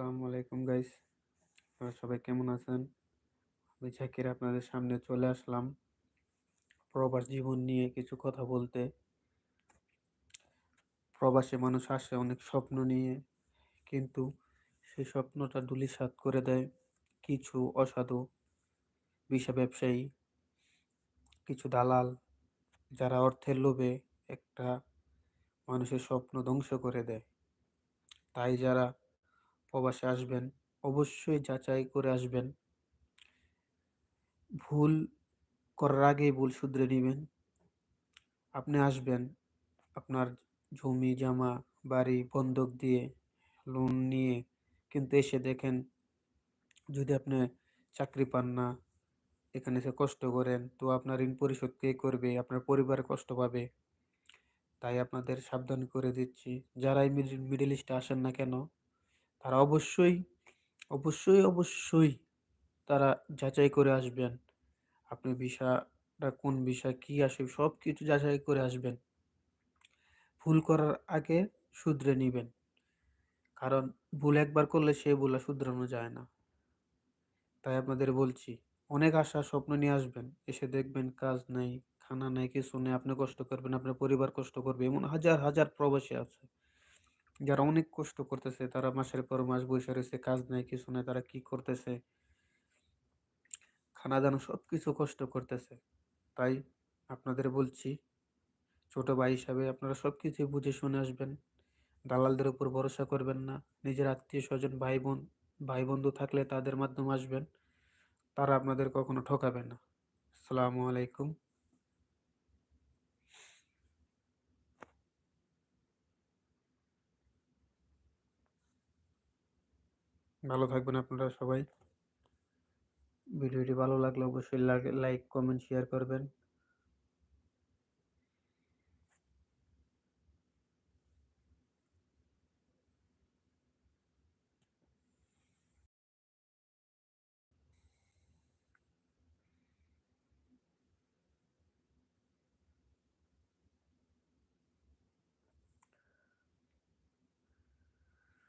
আসসালামু আলাইকুম গাইস আপনারা সবাই কেমন আছেন? আমি জাকির আপনাদের সামনে চলে আসলাম প্রবাস জীবন নিয়ে কিছু কথা বলতে। প্রবাসে মানুষ আসে অনেক স্বপ্ন নিয়ে, কিন্তু সেই স্বপ্নটা ধূলিসাৎ করে দেয় কিছু অসাধু বিষা ব্যবসায়ী, কিছু দালাল, যারা অর্থের লোভে একটা মানুষের স্বপ্ন ধ্বংস করে দেয়। তাই যারা প্রবাসে আসবেন, অবশ্যই যাচাই করে আসবেন। ভুল করার আগেই ভুল শুধরে নেবেন। আপনি আসবেন আপনার জমি, জামা, বাড়ি, বন্ধক দিয়ে লোন নিয়ে কিন্তু এসে দেখেন যদি আপনি চাকরি পান না, এখানে এসে কষ্ট করেন, তো আপনার ঋণ পরিশোধ কে করবে? আপনার পরিবার কষ্ট পাবে। তাই আপনাদের সাবধান করে দিচ্ছি। যারাই মিডল ইস্টে আসেন না কেন তারা অবশ্যই অবশ্যই অবশ্যই তারা যাচাই করে আসবেন। আপনি ভিসাটা কোন ভিসা, কী আসে সব কিছু যাচাই করে আসবেন। ভুল করার আগে শুধরে নেবেন। কারণ ভুল একবার করলে সে ভুল শুধরানো যায় না। তাই আপনাদের বলছি, অনেক আশা, স্বপ্ন নিয়ে আসবেন। এসে দেখবেন কাজ নেই, খানা নেই, কিছু নেই, আপনি কষ্ট করবেন, আপনার পরিবার কষ্ট করবে, এমন হাজার হাজার প্রবাসী আছে। যারা অনেক কষ্ট করতেছে, তারা মাসের পর মাস বসে রয়েছে, কাজ নেই, কিছু নেই, তারা কি করতেছে? খানা দানা সব কিছু কষ্ট করতেছে। তাই আপনাদের বলছি, ছোট ভাই হিসাবে আপনারা সব কিছুই বুঝে শুনে আসবেন। দালালদের উপর ভরসা করবেন না। নিজের আত্মীয় স্বজন, ভাই বোন, ভাই বন্ধু থাকলে তাদের মাধ্যমে আসবেন। তারা আপনাদের কখনো ঠকাবে না। আসসালামু আলাইকুম। ভালো থাকবেন আপনারা সবাই। ভিডিওটি ভালো লাগলে অবশ্যই লাইক কমেন্ট শেয়ার করবেন।